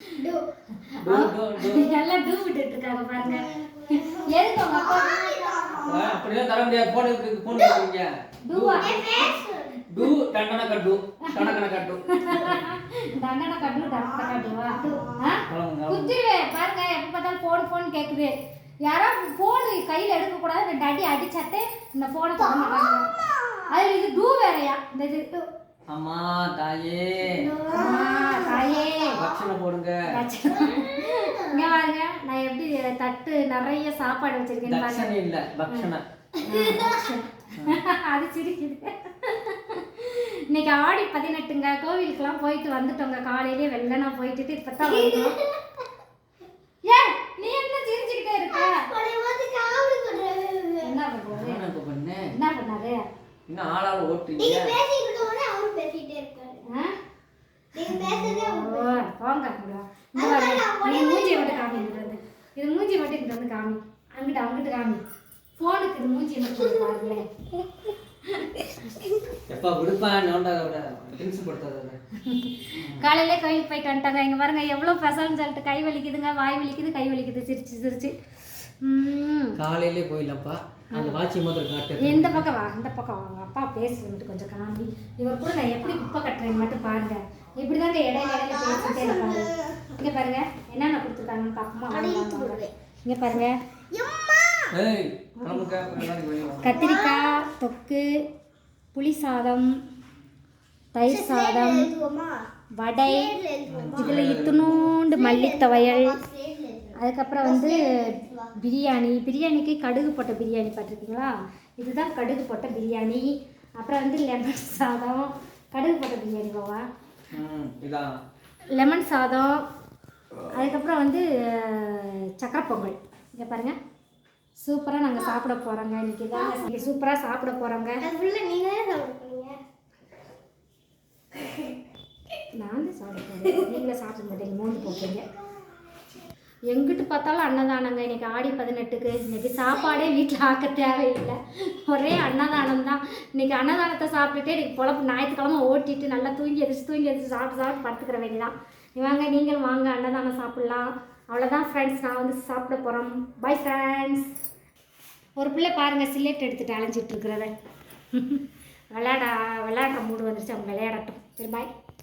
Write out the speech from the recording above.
Two. Two விட்டுட்டு இருக்காங்க பாருங்க. எதுக்கு உங்க அப்பா? ஆ, அப்படிலாம் தர முடியாது. போன் இருக்கு போன் கொடுக்குறீங்க டூவா? டூ டண்டன கட்டு தண்டனை கட்டுவா குத்திருவேன் பாருங்க எப்ப பார்த்தாலும் போன் போன் கேக்குது. யாரோ போன் கையில எடுக்க கூடாது அடி அடிச்சாத்தே இந்த போனை மாட்டாங்க அதுல இது டூ வேறயா? இந்த இது. அம்மா தாயே. அம்மா, தாயே. பக்ஷனை போடுங்க. இங்க பாருங்க நான் எப்படி தட்டு நிறைய சாப்பாடு வச்சிருக்கேன்னு பாருங்க. இல்ல பக்ஷனை அது சிரிக்குது. இன்னைக்கு ஆடி பதினெட்டுங்க கோவிலுக்கெல்லாம் போயிட்டு வந்துட்டோங்க. காலையிலேயே வெள்ளனா போயிட்டு இப்பதான் வந்தோம். ஏன் நீ என்ன சிரிச்சுக்கிட்டே இருக்க? என்ன பண்ணுவாரு என்ன இப்ப பண்ணு? என்ன பண்ணாரு? இன்னும் ஆளால ஓட்டுறீங்க ஆ? ஓ, போங்க அப்புறம். இங்க பாருங்க. நீ மூஞ்சியை மட்டும் காமி வந்து. இது மூஞ்சி மட்டும் இங்கிட்டு வந்து காமி அங்கிட்டு அங்கிட்டு காமி போனுக்கு இது மூஞ்சி மட்டும் வந்து பாருங்களேன் எப்பா விடுப்பேன் நோண்டாத விட டென்ஷன் படுத்தாத விட காலையிலே கோயிலுக்கு போயிட்டு வந்துட்டாங்க இங்க பாருங்க எவ்வளோ பெசல்னு சொல்லிட்டு கை வலிக்குதுங்க வாய் வலிக்குது கை வலிக்குது சிரிச்சு சிரிச்சு. காலையிலே போயிடலாம்ப்பா. அந்த வாட்சி மாத்திரம் காட்டு. இந்த பக்கம் வா இந்த பக்கம் வாங்க. அப்பா பேசுறது கொஞ்சம் காமி. இவர் கூட நான் எப்படி குப்பை கட்டுறேன்னு மட்டும் பாருங்க. இப்படி தாங்க இடையில இடையில பேசிட்டே இருப்பாரு. இங்க பாருங்க என்னென்ன கொடுத்துருக்காங்கன்னு பார்ப்போமா. இங்க பாருங்க. கத்திரிக்காய் தொக்கு புளி சாதம் தயிர் சாதம் வடை இதில் இத்தினூண்டு மல்லித்தவையல் அதுக்கப்புறம் வந்து பிரியாணி பிரியாணிக்கு கடுகு போட்ட பிரியாணி பார்த்துருக்கீங்களா? இதுதான் கடுகு போட்ட பிரியாணி. அப்புறம் வந்து லெமன் சாதம். கடுகு போட்ட பிரியாணி போவா? ம் இதான். லெமன் சாதம். அதுக்கப்புறம் வந்து சக்கரை பொங்கல். இங்கே பாருங்கள் சூப்பராக நாங்கள் சாப்பிட போகிறோங்க இன்றைக்கி தான் இன்றைக்கி சூப்பராக சாப்பிட போகிறோங்க நான் தான் சாப்பிட போகிறேன் நீங்களே சாப்பிட மாட்டீங்க. மூந்து போட்டீங்க எங்கிட்டு பார்த்தாலும் அன்னதானங்க. இன்றைக்கி ஆடி பதினெட்டுக்கு. இன்றைக்கி சாப்பாடே வீட்டில் ஆக்க தேவையில்லை. ஒரே அன்னதானம் தான் இன்றைக்கி அன்னதானத்தை சாப்பிட்டுட்டே இன்றைக்கி பொழப்பு ஞாயிற்றுக்கிழமை ஓட்டிட்டு நல்லா தூங்கி எதிர்த்து தூங்கி எதிர்த்து சாப்பிட்டு சாப்பிட்டு படுத்துக்கிற வேண்டியதான் வாங்க நீங்களும் வாங்க. அன்னதானம் சாப்பிட்லாம். அவ்வளோதான் ஃப்ரெண்ட்ஸ் நான் வந்து சாப்பிட போகிறோம் பை ஃப்ரெண்ட்ஸ் ஒரு பிள்ளை பாருங்கள் சில்லெட் எடுத்துட்டு அலைஞ்சிட்டு இருக்கிறத. விளையாட விளையாடுற மூடு வந்துருச்சு. அவங்க விளையாடட்டும். சரி பாய்